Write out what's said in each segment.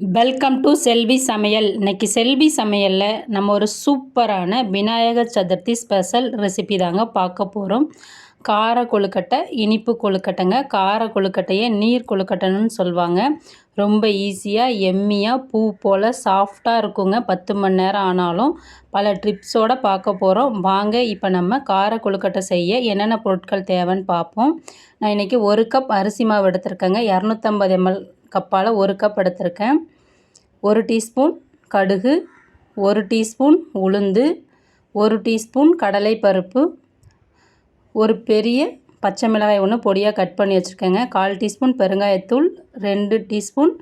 Welcome to செல்வி சமையல். இன்னைக்கு செல்வி சமையலில் நம்ம ஒரு சூப்பரான விநாயகர் சதுர்த்தி ஸ்பெஷல் ரெசிபி தாங்க பார்க்க போகிறோம் கார கொழுக்கட்டை இனிப்பு கொழுக்கட்டைங்க. கார கொழுக்கட்டையை நீர் கொழுக்கட்டைன்னு சொல்லுவாங்க. ரொம்ப ஈஸியாக எம்மியாக பூ போல் சாஃப்டாக இருக்குங்க. பத்து மணி நேரம் ஆனாலும் பல ட்ரிப்ஸோடு பார்க்க போகிறோம் வாங்க இப்போ நம்ம கார கொழுக்கட்டை செய்ய என்னென்ன பொருட்கள் தேவைன்னு பார்ப்போம். நான் இன்றைக்கி ஒரு கப் அரிசி மாவு எடுத்திருக்கேங்க. இரநூத்தம்பது எம்எல் கப்பால் ஒரு கப் எடுத்திருக்கேன். ஒரு டீஸ்பூன் கடுகு ஒரு டீஸ்பூன் உளுந்து ஒரு டீஸ்பூன் கடலைப்பருப்பு ஒரு பெரிய பச்சை மிளகாய் ஒன்று பொடியாக கட் பண்ணி வச்சுருக்கேங்க. கால் டீஸ்பூன் பெருங்காயத்தூள் ரெண்டு டீஸ்பூன்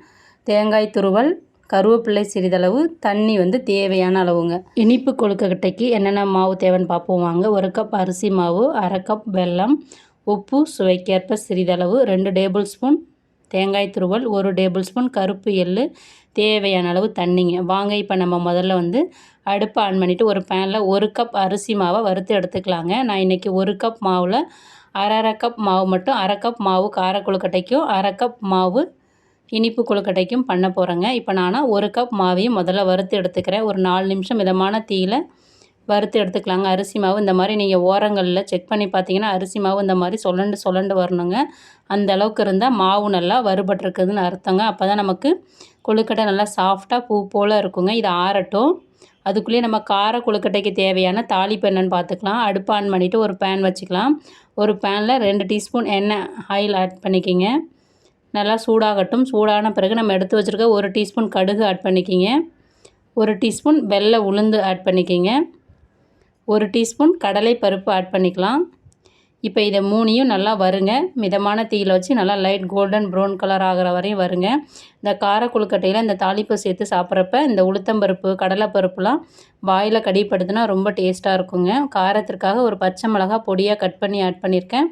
தேங்காய் துருவல் கருவேப்பிள்ளை சிறிதளவு தண்ணி வந்து தேவையான அளவுங்க. இனிப்பு கொழுக்கட்டைக்கு என்னென்ன மாவு தேவைன்னு பார்ப்போம் வாங்க. ஒரு கப் அரிசி மாவு அரை கப் வெல்லம் உப்பு சுவைக்கேற்ப சிறிதளவு ரெண்டு டேபிள் ஸ்பூன் தேங்காய் துருவல் ஒரு டேபிள் ஸ்பூன் கருப்பு எள் தேவையான அளவு தண்ணிங்க. வாங்க இப்போ நம்ம முதல்ல வந்து அடுப்பை ஆன் பண்ணிவிட்டு ஒரு பேனில் ஒரு கப் அரிசி மாவை வறுத்து எடுத்துக்கலாங்க. நான் இன்றைக்கி ஒரு கப் மாவில் அரை அரை கப் மாவு மட்டும் அரை கப் மாவு கார கொழுக்கட்டைக்கும் அரை கப் மாவு இனிப்பு கொழுக்கட்டைக்கும் பண்ண போகிறேங்க இப்போ நான் ஒரு கப் மாவையும் முதல்ல வறுத்து எடுத்துக்கிறேன். ஒரு நாலு நிமிஷம் மிதமான தீயில் வறுத்து எடுத்துக்கலாங்க. அரிசி மாவு இந்த மாதிரி நீங்கள் ஓரங்களில் செக் பண்ணி பார்த்தீங்கன்னா அரிசி மாவு இந்த மாதிரி சொல்லண்டு சொல்லண்டு வரணுங்க. அந்த அளவுக்கு இருந்தால் மாவு நல்லா வறுபட்டுருக்குதுன்னு அர்த்தங்க. அப்போ தான் நமக்கு கொழுக்கட்டை நல்லா சாஃப்டாக பூ போல் இருக்குங்க. இது ஆறட்டும். அதுக்குள்ளேயே நம்ம கார கொழுக்கட்டைக்கு தேவையான தாளிப்பு பார்த்துக்கலாம். அடுப்பு ஆன் பண்ணிவிட்டு ஒரு பேன் வச்சுக்கலாம். ஒரு பேனில் ரெண்டு டீஸ்பூன் எண்ணெய் ஆயில் ஆட் பண்ணிக்கிங்க. நல்லா சூடாகட்டும். சூடான பிறகு நம்ம எடுத்து வச்சுருக்க ஒரு டீஸ்பூன் கடுகு ஆட் பண்ணிக்கிங்க. ஒரு டீஸ்பூன் வெள்ளை உளுந்து ஆட் பண்ணிக்கிங்க. ஒரு டீஸ்பூன் கடலை பருப்பு ஆட் பண்ணிக்கலாம். இப்போ இதை மூணையும் நல்லா வருங்க மிதமான தீயில் வச்சு நல்லா லைட் கோல்டன் ப்ரௌன் கலர் ஆகிற வரையும் வருங்க இந்த கார கொழுக்கட்டையில் இந்த தாளிப்பு சேர்த்து சாப்பிட்றப்ப இந்த உளுத்தம்பருப்பு கடலைப்பருப்புலாம் வாயில் கடிப்படுத்துனா ரொம்ப டேஸ்ட்டாக இருக்குங்க. காரத்திற்காக ஒரு பச்சை மிளகா பொடியாக கட் பண்ணி ஆட் பண்ணியிருக்கேன்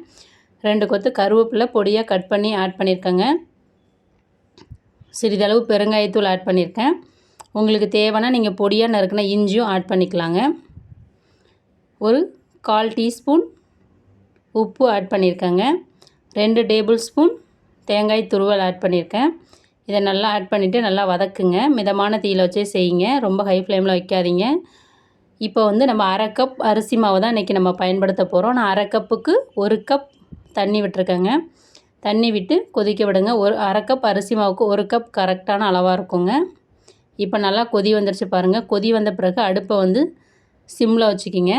ரெண்டு கொத்து கருவேப்பிலை பொடியாக கட் பண்ணி ஆட் பண்ணியிருக்கேங்க சிறிதளவு பெருங்காயத்தூள் ஆட் பண்ணியிருக்கேன் உங்களுக்கு தேவைன்னா நீங்கள் பொடியாக நறுக்கின இஞ்சியும் ஆட் பண்ணிக்கலாங்க. ஒரு கால் டீஸ்பூன் உப்பு ஆட் பண்ணியிருக்கேங்க. ரெண்டு டேபிள் ஸ்பூன் தேங்காய் துருவல் ஆட் பண்ணியிருக்கேன். இதை நல்லா ஆட் பண்ணிவிட்டு நல்லா வதக்குங்க. மிதமான தீயில் வச்சே செய்யுங்க. ரொம்ப ஹை ஃப்ளேமில் வைக்காதீங்க. இப்போ வந்து நம்ம அரை கப் அரிசி மாவு தான் இன்றைக்கி நம்ம பயன்படுத்த போகிறோம் நான் அரை கப்புக்கு ஒரு கப் தண்ணி விட்டுருக்கேங்க. தண்ணி விட்டு கொதிக்க விடுங்க. ஒரு அரை கப் அரிசி மாவுக்கு ஒரு கப் கரெக்டான அளவாக இருக்குங்க. இப்போ நல்லா கொதி வந்துருச்சு பாருங்கள் கொதி வந்த பிறகு அடுப்பை வந்து சிம்மில் வச்சுக்கிங்க.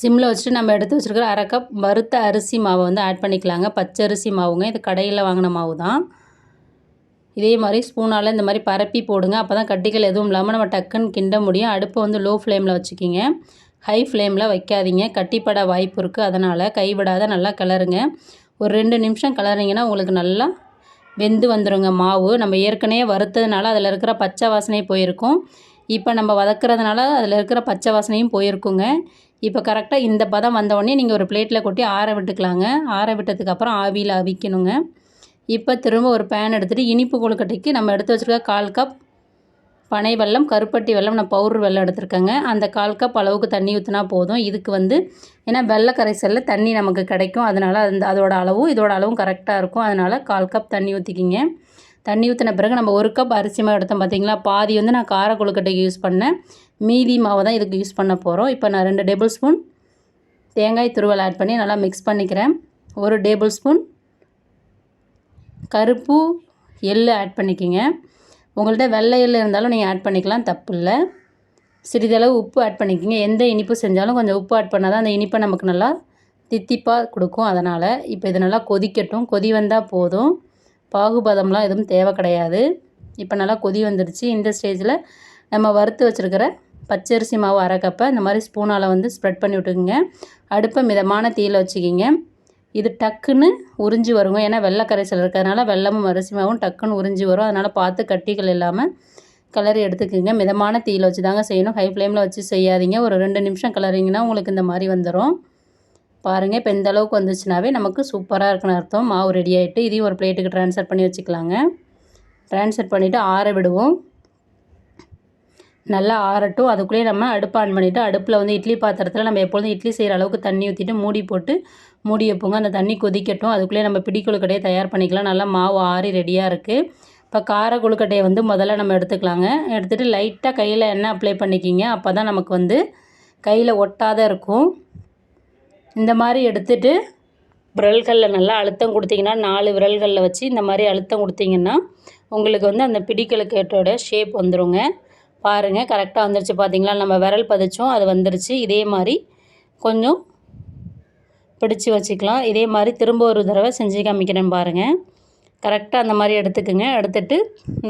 சிம்மில் வச்சுட்டு நம்ம எடுத்து வச்சுருக்கிற அரை கப் வறுத்த அரிசி மாவை வந்து ஆட் பண்ணிக்கலாங்க. பச்சை அரிசி மாவுங்க. இது கடையில் வாங்கின மாவு தான் இதே மாதிரி ஸ்பூனால் இந்த மாதிரி பரப்பி போடுங்க. அப்போ தான் கட்டிகள் எதுவும் இல்லாமல் நம்ம டக்குன்னு கிண்ட முடியும். அடுப்பை வந்து லோ ஃப்ளேமில் வச்சுக்கிங்க ஹை ஃப்ளேமில் வைக்காதீங்க. கட்டிப்பட வாய்ப்பு இருக்குது அதனால் கைவிடாத நல்லா கிளறுங்க. ஒரு ரெண்டு நிமிஷம் கிளறிங்கன்னா உங்களுக்கு நல்லா வெந்து வந்துடுங்க மாவு. நம்ம ஏற்கனவே வறுத்ததுனால அதில் இருக்கிற பச்சை வாசனை போயிருக்கும். இப்போ நம்ம வதக்கிறதுனால அதில் இருக்கிற பச்சை வாசனையும் போயிருக்குங்க. இப்போ கரெக்டாக இந்த பதம் வந்தோடனே நீங்கள் ஒரு பிளேட்டில் கொட்டி ஆற விட்டுக்கலாங்க. ஆற விட்டதுக்கப்புறம் ஆவியில் அவிக்கணுங்க. இப்போ திரும்ப ஒரு பேன் எடுத்துகிட்டு இனிப்பு கொழுக்கட்டைக்கு நம்ம எடுத்து வச்சுருக்க கால் கப் பனை வெல்லம் கருப்பட்டி வெல்லம் நான் பவுடர் வெல்லம் எடுத்துருக்கேங்க. அந்த கால் கப் அளவுக்கு தண்ணி ஊற்றினா போதும். இதுக்கு வந்து ஏன்னா வெள்ளை கரைசலில் தண்ணி நமக்கு கிடைக்கும். அதனால் அந்த அதோட அளவும் இதோட அளவும் கரெக்டாக இருக்கும். அதனால் கால் கப் தண்ணி ஊற்றிக்கிங்க தண்ணி ஊற்றின பிறகு நம்ம ஒரு கப் அரிசி மாவு எடுத்தோம் பார்த்தீங்களா பாதி வந்து நான் கார கொழுக்கட்டைக்கு யூஸ் பண்ணேன். மீதி மாவை தான் இதுக்கு யூஸ் பண்ண போகிறோம் இப்போ நான் ரெண்டு டேபிள் ஸ்பூன் தேங்காய் துருவல் ஆட் பண்ணி நல்லா மிக்ஸ் பண்ணிக்கிறேன். ஒரு டேபிள் ஸ்பூன் கருப்பு எள் ஆட் பண்ணிக்கிங்க. உங்கள்கிட்ட வெள்ளை எள் இருந்தாலும் நீங்கள் ஆட் பண்ணிக்கலாம் தப்பு இல்லை சிறிதளவு உப்பு ஆட் பண்ணிக்கிங்க. எந்த இனிப்பு செஞ்சாலும் கொஞ்சம் உப்பு ஆட் பண்ணால் தான் அந்த இனிப்பை நமக்கு நல்லா தித்திப்பாக கொடுக்கும். அதனால் இப்போ இது நல்லா கொதிக்கட்டும். கொதி வந்தால் போதும். பாகுபதம்லாம் எதுவும் தேவை கிடையாது. இப்போ நல்லா கொதி வந்துடுச்சு. இந்த ஸ்டேஜில் நம்ம வறுத்து வச்சுருக்கிற பச்சரிசி மாவு அரை கப்பை இந்த மாதிரி ஸ்பூனால் வந்து ஸ்ப்ரெட் பண்ணி விட்டுக்குங்க. அடுப்பை மிதமான தீயில் வச்சுக்கிங்க. இது டக்குன்னு உறிஞ்சி வருங்க. ஏன்னா வெள்ளை கரைசல் இருக்கிறதுனால வெள்ளமும் அரிசி மாவும் டக்குன்னு உறிஞ்சி வரும். அதனால் பார்த்து கட்டிகள் இல்லாமல் கிளறி எடுத்துக்கோங்க. மிதமான தீயில் வச்சு தாங்க செய்யணும் ஹை ஃப்ளேமில் வச்சு செய்யாதீங்க. ஒரு ரெண்டு நிமிஷம் கிளறிங்கன்னா உங்களுக்கு இந்த மாதிரி வந்துடும் பாருங்கள் இப்போ இந்த அளவுக்கு வந்துச்சுனாவே நமக்கு சூப்பராக இருக்குன்னு அர்த்தம். மாவு ரெடி ஆகிட்டு இதையும் ஒரு பிளேட்டுக்கு ட்ரான்ஸ்ஃபர் பண்ணி வச்சுக்கலாங்க. ட்ரான்ஸ்ஃபர் பண்ணிவிட்டு ஆற விடுவோம். நல்லா ஆறட்டும். அதுக்குள்ளேயே நம்ம அடுப்பு ஆன் பண்ணிவிட்டு அடுப்பில் வந்து இட்லி பாத்திரத்தில் நம்ம எப்பொழுதும் இட்லி செய்கிற அளவுக்கு தண்ணி ஊற்றிட்டு மூடி போட்டு மூடி வைப்போங்க. அந்த தண்ணி கொதிக்கட்டும். அதுக்குள்ளேயே நம்ம பிடிக்குழு தயார் பண்ணிக்கலாம். நல்லா மாவு ஆறி ரெடியாக இருக்குது இப்போ கார கொழுக்கட்டையை வந்து முதல்ல நம்ம எடுத்துக்கலாங்க. எடுத்துகிட்டு லைட்டாக கையில் எண்ணெய் அப்ளை பண்ணிக்கிங்க. அப்போ தான் நமக்கு வந்து கையில் ஒட்டாத இருக்கும். இந்த மாதிரி எடுத்துகிட்டு விரல்களில் நல்லா அழுத்தம் கொடுத்தீங்கன்னா நாலு விரல்களில் வச்சு இந்த மாதிரி அழுத்தம் கொடுத்தீங்கன்னா உங்களுக்கு வந்து அந்த பிடிக்கலுக்கேட்டோட ஷேப் வந்துருங்க. பாருங்கள் கரெக்டாக வந்துருச்சு. பார்த்தீங்களா நம்ம விரல் பதிச்சோம் அது வந்துருச்சு. இதே மாதிரி கொஞ்சம் பிடிச்சி வச்சுக்கலாம். இதே மாதிரி திரும்ப ஒரு தடவை செஞ்சு காமிக்கிறேன் பாருங்கள் கரெக்டாக அந்த மாதிரி எடுத்துக்கோங்க. எடுத்துட்டு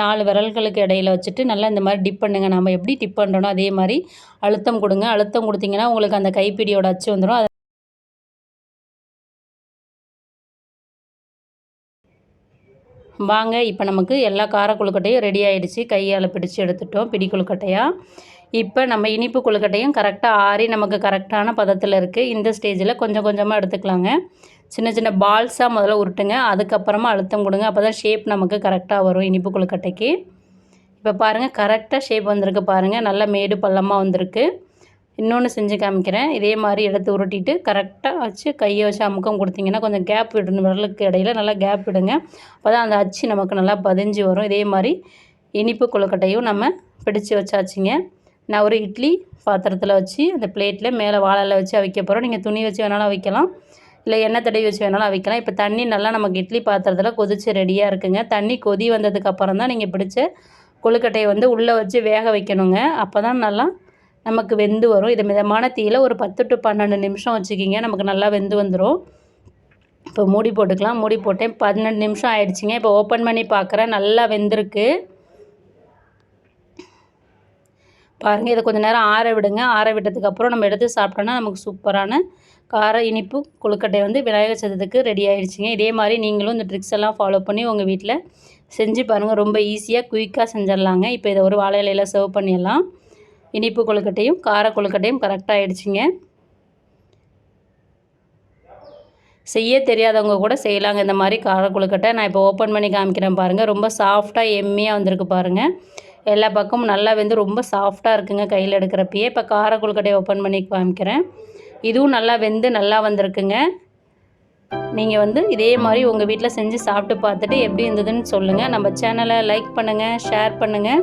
நாலு விரல்களுக்கு இடையில வச்சுட்டு நல்லா இந்த மாதிரி டிப் பண்ணுங்கள் நம்ம எப்படி டிப் பண்ணுறோனோ அதே மாதிரி அழுத்தம் கொடுங்க. அழுத்தம் கொடுத்தீங்கன்னா உங்களுக்கு அந்த கைப்பிடியோட அச்சு வந்துடும் வாங்க இப்போ நமக்கு எல்லா கார கொழுக்கட்டையும் ரெடி ஆகிடுச்சு கையால் பிடிச்சி எடுத்துட்டோம். பிடி கொழுக்கட்டையாக இப்போ நம்ம இனிப்பு கொழுக்கட்டையும் கரெக்டாக ஆறி நமக்கு கரெக்டான பதத்தில் இருக்குது இந்த ஸ்டேஜில் கொஞ்சம் கொஞ்சமாக எடுத்துக்கலாங்க. சின்ன சின்ன பால்ஸாக முதல்ல உருட்டுங்க. அதுக்கப்புறமா அழுத்தம் கொடுங்க. அப்போ தான் ஷேப் நமக்கு கரெக்டாக வரும் இனிப்பு கொழுக்கட்டைக்கு. இப்போ பாருங்கள் கரெக்டாக ஷேப் வந்திருக்கு பாருங்கள் நல்லா மேடு பள்ளமாக வந்திருக்கு. இன்னொன்று செஞ்சு காமிக்கிறேன். இதே மாதிரி எடுத்து உருட்டிட்டு கரெக்டாக வச்சு கையை வச்சு அமுக்கம் கொடுத்தீங்கன்னா கொஞ்சம் கேப் விடணும் விரலுக்கு இடையில நல்லா கேப் விடுங்க. அப்போ தான் அந்த அச்சு நமக்கு நல்லா பதிஞ்சு வரும். இதே மாதிரி இனிப்பு கொழுக்கட்டையும் நம்ம பிடிச்சி வச்சாச்சுங்க. நான் ஒரு இட்லி பாத்திரத்தில் வச்சு அந்த பிளேட்டில் மேலே வாழையில் வச்சு அவிக்க போகிறோம் நீங்கள் துணி வச்சு வேணாலும் அவிக்கலாம். இல்லை எண்ணெய் தடவி வச்சு வேணாலும் அவிக்கலாம். இப்போ தண்ணி நல்லா நமக்கு இட்லி பாத்திரத்தில் கொதிச்சு ரெடியாக இருக்குங்க. தண்ணி கொதி வந்ததுக்கப்புறம் தான் நீங்கள் பிடிச்ச கொழுக்கட்டையை வந்து உள்ளே வச்சு வேக வைக்கணுங்க. அப்போ தான் நல்லா நமக்கு வெந்து வரும். இது மிதமான தீயில் ஒரு பத்து டு பன்னெண்டு நிமிஷம் வச்சுக்கிங்க. நமக்கு நல்லா வெந்து வந்துடும் இப்போ மூடி போட்டுக்கலாம். மூடி போட்டேன். பன்னெண்டு நிமிஷம் ஆயிடுச்சுங்க. இப்போ ஓப்பன் பண்ணி பார்க்குறேன். நல்லா வெந்திருக்கு. பாருங்கள் இதை கொஞ்சம் நேரம் ஆற விடுங்க. ஆற விட்டதுக்கப்புறம் நம்ம எடுத்து சாப்பிட்டோன்னா நமக்கு சூப்பரான கார இனிப்பு கொழுக்கட்டை வந்து விநாயகர் சதுர்த்திக்கு ரெடி ஆகிடுச்சிங்க இதே மாதிரி நீங்களும் இந்த ட்ரிக்ஸ் எல்லாம் ஃபாலோ பண்ணி உங்கள் வீட்டில் செஞ்சு பாருங்கள் ரொம்ப ஈஸியாக குயிக்காக செஞ்சிடலாங்க. இப்போ இதை ஒரு வாழை இலையில் சர்வ் பண்ணிடலாம். இனிப்பு கொழுக்கட்டையும் கார கொழுக்கட்டையும் கரெக்டாக ஆகிடுச்சிங்க செய்ய தெரியாதவங்க கூட செய்யலாங்க. இந்த மாதிரி கார கொழுக்கட்டை நான் இப்போ ஓப்பன் பண்ணி காமிக்கிறேன் பாருங்கள் ரொம்ப சாஃப்டாக எம்மியாக வந்திருக்கு பாருங்கள் எல்லா பக்கமும் நல்லா வந்து ரொம்ப சாஃப்டாக இருக்குங்க கையில் எடுக்கிறப்பயே. இப்போ கார கொழுக்கட்டையை ஓப்பன் பண்ணி காமிக்கிறேன். இதுவும் நல்லா வெந்து நல்லா வந்திருக்குங்க. நீங்கள் வந்து இதே மாதிரி உங்கள் வீட்டில் செஞ்சு சாப்பிட்டு பார்த்துட்டு எப்படி இருந்ததுன்னு சொல்லுங்கள் நம்ம சேனலை லைக் பண்ணுங்கள் ஷேர் பண்ணுங்கள்